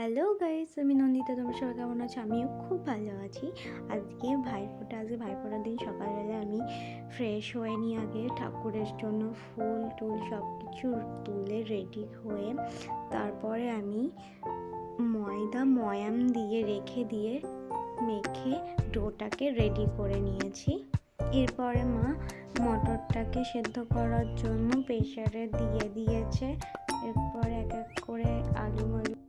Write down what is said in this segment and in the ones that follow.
Hello guys, আমি নন্দিতা, তোমার সবাই কেমন আছো? আমিও খুব ভালো আছি। আজকে ভাইফোঁটা, আজকে ভাইফোঁটার দিন সকালবেলা আমি ফ্রেশ হয়ে নিয়ে আগে ঠাকুরের জন্য ফুল টুল সব কিছু তুলে রেডি হয়ে তারপরে আমি ময়দা, ময়াম দিয়ে রেখে দিয়ে মেখে ডোটাকে রেডি করে নিয়েছি। এরপরে মা মটরটাকে সেদ্ধ করার জন্য প্রেশারে দিয়ে দিয়েছে। এরপর এক এক করে আলু মালু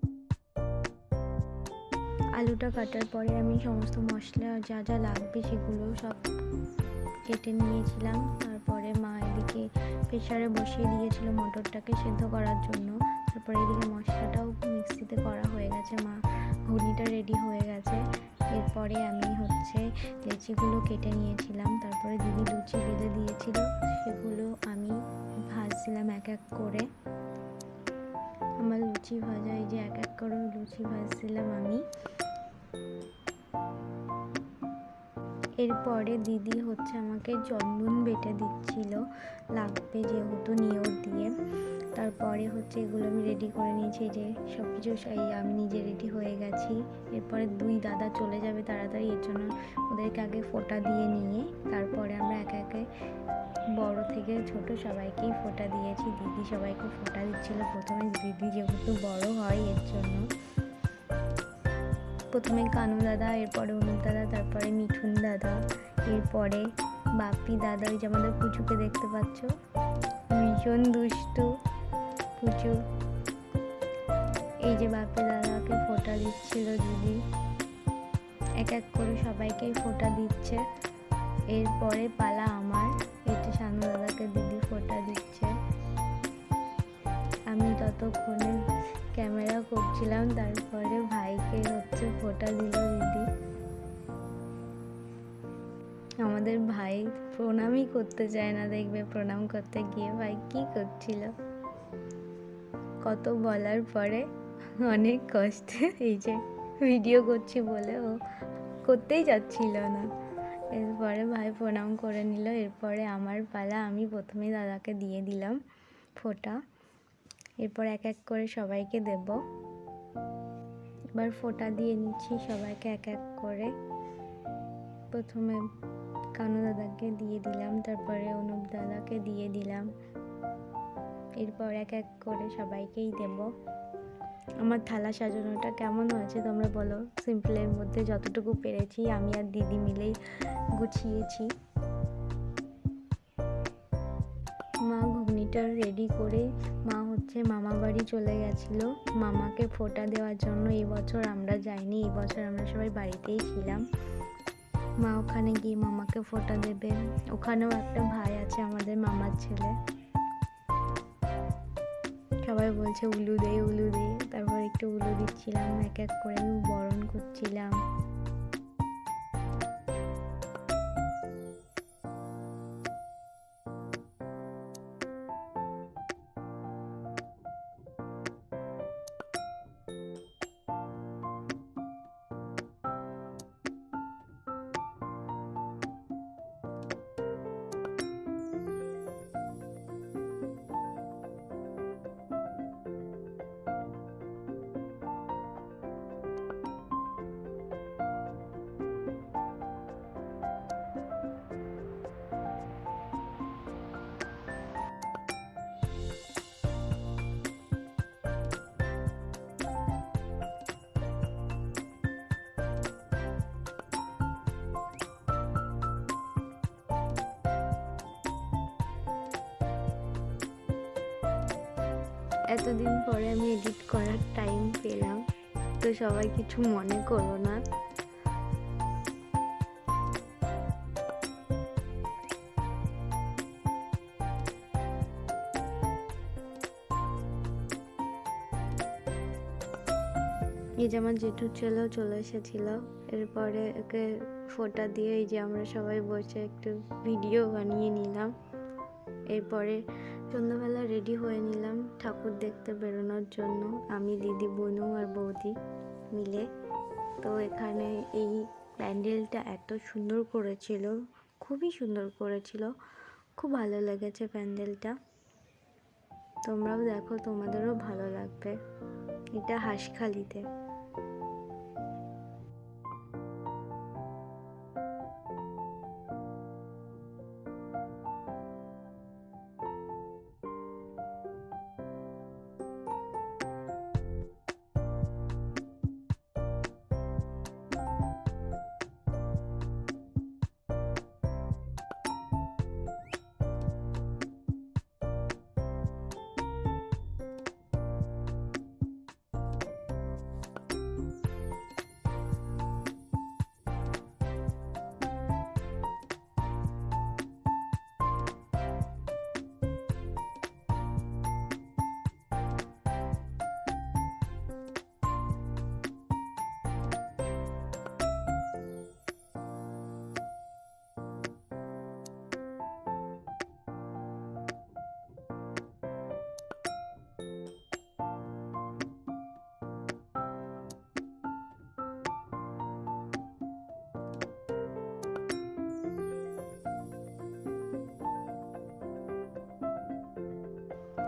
আলুটা কাটার পরে আমি সমস্ত মশলা যা যা লাগবে সেগুলো সব কেটে নিয়েছিলাম। তারপরে মা এদিকে প্রেশারে বসিয়ে দিয়েছিল মটরটাকে সেদ্ধ করার জন্য। তারপরে এদিকে মশলাটাও মিক্সিতে করা হয়ে গেছে। মা, ঘুগনিটা রেডি হয়ে গেছে। এরপরে আমি হচ্ছে লেচিগুলো কেটে নিয়েছিলাম। তারপরে দিদি লুচি বেঁধে দিয়েছিল। সেগুলো আমি ভাজছিলাম এক এক করে। আমার লুচি ভাজা, এই যে এক এক করে লুচি ভাজছিলাম আমি। এরপরে দিদি হচ্ছে আমাকে চন্দন বেটে দিচ্ছিল। লাগবে যেহেতু নিয়র দিয়ে। তারপরে হচ্ছে এগুলো আমি রেডি করে নিয়েছি যে সব কিছু আমি নিজে রেডি হয়ে গেছি। এরপরে দুই দাদা চলে যাবে তাড়াতাড়ি, এর জন্য ওদেরকে আগে ফোঁটা দিয়ে নিয়ে, তারপরে আমরা একে একে বড় থেকে ছোট সবাইকেই ফোঁটা দিয়েছি। দিদি সবাইকে ফোঁটা দিচ্ছিল প্রথমে, দিদি যেহেতু বড় হয়, এর জন্য। প্রথমে কানু দাদা, এরপরে অনুপ দাদা, তারপরে মিঠুন দাদা, এরপরে বাপি দাদা ওই যে আমাদের পুচুকে দেখতে পাচ্ছ। ভীষণ দুষ্টু পুচু। এই যে বাপি দাদাকে ফোঁটা দিচ্ছিল দিদি। এক এক করে সবাইকেই ফোঁটা দিচ্ছে। এরপরে পালা আমার এটা শানু দাদাকে দিদি ফোটা দিচ্ছে। আমি ততক্ষণে ক্যামেরা করছিলাম, তারপরে ভাইকে হচ্ছে ফোঁটা দিল দিদি। আমাদের ভাই প্রণামই করতে চায় না, দেখবে প্রণাম করতে গিয়ে ভাই কি করছিল? কত বলার পরে অনেক কষ্টে এই যে ভিডিও করছি বলে ও করতেই যাচ্ছিল না। এরপরে ভাই প্রণাম করে নিল, এরপরে আমার পালা আমি প্রথমেই দাদাকে দিয়ে দিলাম ফোঁটা। এরপর এক এক করে সবাইকে দেব। এবার ফোঁটা দিয়ে নিচ্ছি সবাইকে এক এক করে। প্রথমে কানু দাদাকে দিয়ে দিলাম, তারপরে অনুপ দাদাকে দিয়ে দিলাম। এরপর এক এক করে সবাইকেই দেব। আমার থালা সাজানোটা কেমন হয়েছে তোমরা বলো? সিম্পলের মধ্যে যতটুকু পেরেছি, আমি আর দিদি মিলেই গুছিয়েছি। ঘুগনিটা রেডি করে মা হচ্ছে মামা বাড়ি চলে গেছিল। মামাকে ফোটা দেওয়ার জন্য এবছর আমরা যাইনি, এই বছর আমরা সবাই বাড়িতেই ছিলাম। মা ওখানে গিয়ে মামাকে ফোটা দেবে। ওখানেও একটা ভাই আছে আমাদের মামার ছেলে। সবাই বলছে, উলু দে উলু দে। তারপর একটু উলু দিচ্ছিলাম, এক এক করে বরণ করছিলাম। এতদিন পরে আমি এডিট করার টাইম পেলাম, তো সবাই কিছু মনে করো না। এই যে আমার জেঠুর ছেলেও চলে এসেছিল, এরপরে ওকে ফোটা দিয়ে এই যে আমরা সবাই বসে একটু ভিডিও বানিয়ে নিলাম। এরপরে সন্ধ্যাবেলা রেডি হয়ে নিলাম ঠাকুর দেখতে বেরোনোর জন্য। আমি, দিদি, বোনু আর বৌদি মিলে। তো এখানে এই প্যান্ডেলটা এত সুন্দর করেছিল, খুবই সুন্দর করেছিল। খুব ভালো লেগেছে প্যান্ডেলটা। তোমরাও দেখো, তোমাদেরও ভালো লাগবে। এটা হাঁসখালিতে।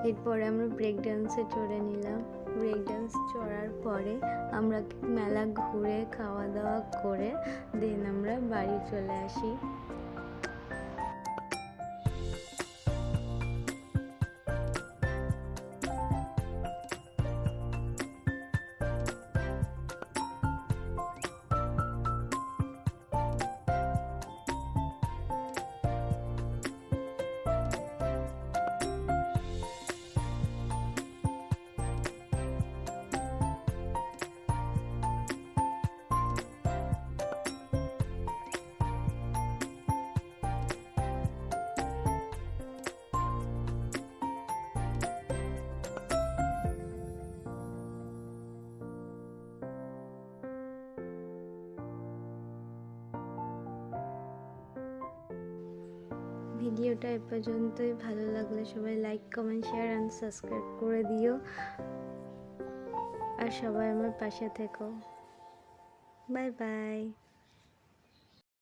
এরপরে আমরা ব্রেক ডান্সে চড়ে নিলাম। ব্রেক ডান্স চড়ার পরে আমরা মেলা ঘুরে, খাওয়া দাওয়া করে দেন আমরা বাড়ি চলে আসি। ভিডিওটা এ পর্যন্তই। ভালো লাগলে সবাই like comment share and subscribe করে দিও। আর সবাই আমার পাশে থেকো। Bye bye